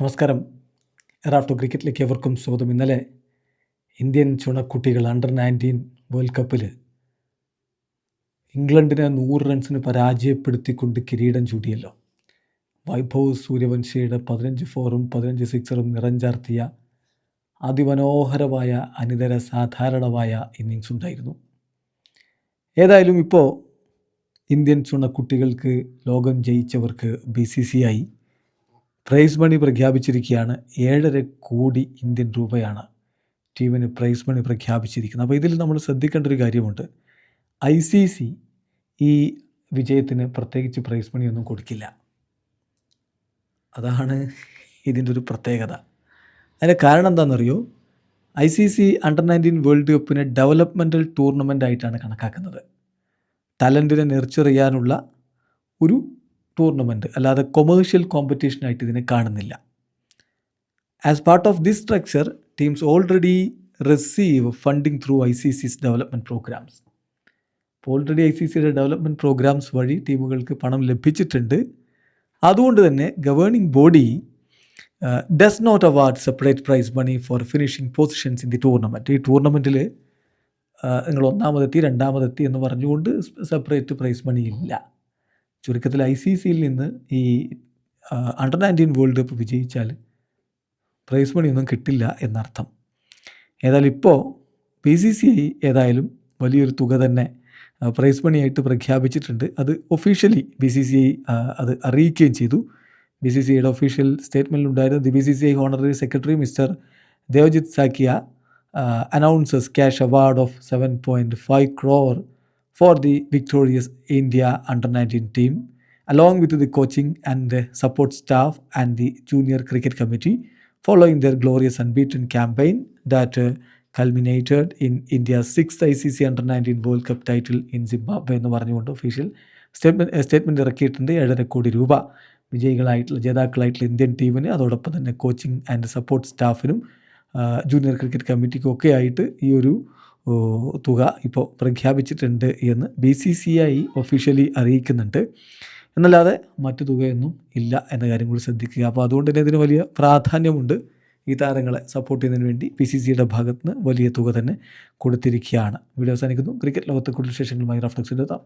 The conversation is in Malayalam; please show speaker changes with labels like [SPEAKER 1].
[SPEAKER 1] നമസ്കാരം എറാഫ്റ്റോ ക്രിക്കറ്റിലേക്ക് എവർക്കും സ്വാഗതം ഇന്നലെ ഇന്ത്യൻ ചുണക്കുട്ടികൾ അണ്ടർ നയൻറ്റീൻ വേൾഡ് കപ്പിൽ ഇംഗ്ലണ്ടിനെ നൂറ് റൺസിന് പരാജയപ്പെടുത്തിക്കൊണ്ട് കിരീടം ചൂടിയല്ലോ വൈഭവ് സൂര്യവംശിയുടെ പതിനഞ്ച് ഫോറും പതിനഞ്ച് സിക്സറും നിറഞ്ചാർത്തിയ അതിമനോഹരമായ അനിതര സാധാരണമായ ഇന്നിങ്സ് ഉണ്ടായിരുന്നു ഏതായാലും ഇപ്പോൾ ഇന്ത്യൻ ചുണക്കുട്ടികൾക്ക് ലോകം ജയിച്ചവർക്ക് ബി സി സി ആയി പ്രൈസ് മണി പ്രഖ്യാപിച്ചിരിക്കുകയാണ് ഏഴര കോടി ഇന്ത്യൻ രൂപയാണ് ടീമിന് പ്രൈസ് മണി പ്രഖ്യാപിച്ചിരിക്കുന്നത് അപ്പോൾ ഇതിൽ നമ്മൾ ശ്രദ്ധിക്കേണ്ട ഒരു കാര്യമുണ്ട് ഐ സി സി ഈ വിജയത്തിന് പ്രത്യേകിച്ച് പ്രൈസ് മണിയൊന്നും കൊടുക്കില്ല അതാണ് ഇതിൻ്റെ ഒരു പ്രത്യേകത അതിൻ്റെ കാരണം എന്താണെന്നറിയോ I C C under nineteen world കപ്പിനെ ഡെവലപ്മെൻ്റൽ ടൂർണമെൻ്റ് ആയിട്ടാണ് കണക്കാക്കുന്നത് ടാലൻറ്റിനെ നെർച്ചറിയാനുള്ള ഒരു ടൂർണമെൻ്റ് അല്ലാതെ കൊമേഴ്ഷ്യൽ കോമ്പറ്റീഷനായിട്ട് ഇതിനെ കാണുന്നില്ല as part of this structure teams already receive funding through I C C's development programs അപ്പോൾ ഓൾറെഡി ഐ സി സിയുടെ ഡെവലപ്മെൻറ്റ് പ്രോഗ്രാംസ് വഴി ടീമുകൾക്ക് പണം ലഭിച്ചിട്ടുണ്ട് അതുകൊണ്ട് തന്നെ governing body does not award separate prize money for finishing positions in the tournament ഈ ടൂർണമെൻറ്റിൽ uh, നിങ്ങൾ ഒന്നാമതെത്തി രണ്ടാമതെത്തി എന്ന് പറഞ്ഞുകൊണ്ട് സെപ്പറേറ്റ് പ്രൈസ് മണി ഇല്ല ചുരുക്കത്തിൽ ഐ സി സിയിൽ നിന്ന് ഈ അണ്ടർ നയൻറ്റീൻ വേൾഡ് കപ്പ് വിജയിച്ചാൽ പ്രൈസ് മണിയൊന്നും കിട്ടില്ല എന്നർത്ഥം ഏതായാലും ഇപ്പോൾ ബി സി സി ഐ ഏതായാലും വലിയൊരു തുക തന്നെ പ്രൈസ് മണിയായിട്ട് പ്രഖ്യാപിച്ചിട്ടുണ്ട് അത് officially B C C I അത് അറിയിക്കുകയും ചെയ്തു ബി സി സി ഐയുടെ ഒഫീഷ്യൽ സ്റ്റേറ്റ്മെൻറ്റിൽ ഉണ്ടായിരുന്ന the B C C I honorary secretary mister Devajit Saikia announces cash award of seven point five crore for the victorious India under 19 team, along with the coaching and the support staff and the junior cricket committee, following their glorious unbeaten campaign that uh, culminated in India's sixth ICC under 19 World Cup title in Zimbabwe എന്ന് പറഞ്ഞുകൊണ്ട് ഒഫീഷ്യൽ സ്റ്റേറ്റ്മെൻറ്റ് സ്റ്റേറ്റ്മെൻറ്റ് ഇറക്കിയിട്ടുണ്ട് ഏഴര കോടി രൂപ വിജയികളായിട്ടുള്ള ജേതാക്കളായിട്ടുള്ള ഇന്ത്യൻ ടീമിന് അതോടൊപ്പം തന്നെ കോച്ചിങ് ആൻഡ് സപ്പോർട്ട് സ്റ്റാഫിനും ജൂനിയർ ക്രിക്കറ്റ് കമ്മിറ്റിക്കും ഒക്കെ ആയിട്ട് ഈ ഒരു തുക ഇപ്പോൾ പ്രഖ്യാപിച്ചിട്ടുണ്ട് എന്ന് B C C I officially അറിയിക്കുന്നുണ്ട് എന്നല്ലാതെ മറ്റു തുകയൊന്നും ഇല്ല എന്ന കാര്യം കൂടി ശ്രദ്ധിക്കുക അപ്പോൾ അതുകൊണ്ട് തന്നെ ഇതിന് വലിയ പ്രാധാന്യമുണ്ട് ഈ താരങ്ങളെ സപ്പോർട്ട് ചെയ്യുന്നതിന് വേണ്ടി ബി സി സിയുടെ ഭാഗത്ത് നിന്ന് വലിയ തുക തന്നെ കൊടുത്തിരിക്കുകയാണ് വീഡിയോ അവസാനിക്കുന്നു ക്രിക്കറ്റ് ലോകത്തെ കൂടുതൽ വിശേഷങ്ങളുമായി റഫ്ലക്സിൻ്റെ